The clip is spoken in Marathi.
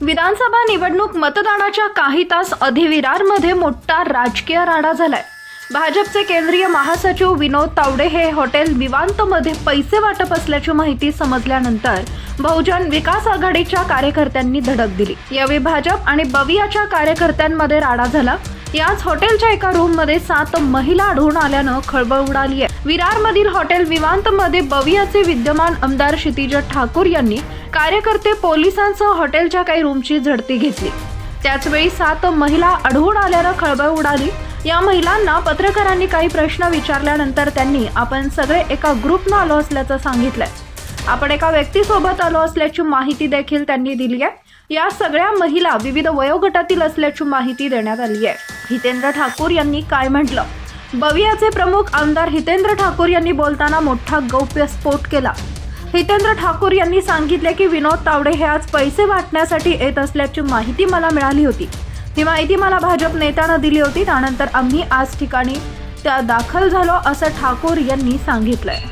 विधानसभा निवडणूक मतदानाच्या काही तास अधिविरारमध्ये मोठा राजकीय राडा झालाय. भाजपचे केंद्रीय महासचिव विनोद तावडे हे हॉटेल विवांतमध्ये पैसे वाटप असल्याची माहिती समजल्यानंतर बहुजन विकास आघाडीच्या कार्यकर्त्यांनी धडक दिली. यावेळी भाजप आणि बवियाच्या कार्यकर्त्यांमध्ये राडा झाला. याच हॉटेलच्या एका रूममध्ये सात महिला आढळून आल्यानं खळबळ उडाली आहे. विरारमधील हॉटेल विवांतमध्ये बवियाचे विद्यमान आमदार क्षितिज ठाकूर यांनी कार्यकर्ते पोलिसांसह हॉटेलच्या काही रूमची झडती घेतली. त्याचवेळी सात महिला आढळून आल्यानं खळबळ उडाली. या महिलांना पत्रकारांनी काही प्रश्न विचारल्यानंतर त्यांनी आपण सगळे एका ग्रुपनं आलो असल्याचं सांगितलंय. आपण एका व्यक्तीसोबत आलो असल्याची माहिती देखील त्यांनी दिली आहे. या सगळ्या महिला विविध वयोगटातील असल्याची माहिती देण्यात आली आहे. हितेंद्र ठाकूर यांनी काय म्हटलं? बवियाचे प्रमुख आमदार हितेंद्र ठाकूर यांनी बोलताना मोठा गौप्यस्फोट केला. हितेंद्र ठाकूर यांनी सांगितले की विनोद तावडे हे आज पैसे वाटण्यासाठी येत असल्याची माहिती मला मिळाली होती. ही माहिती मला भाजप नेत्यानं दिली होती. त्यानंतर आम्ही आज ठिकाणी त्या दाखल झालो असं ठाकूर यांनी सांगितलंय.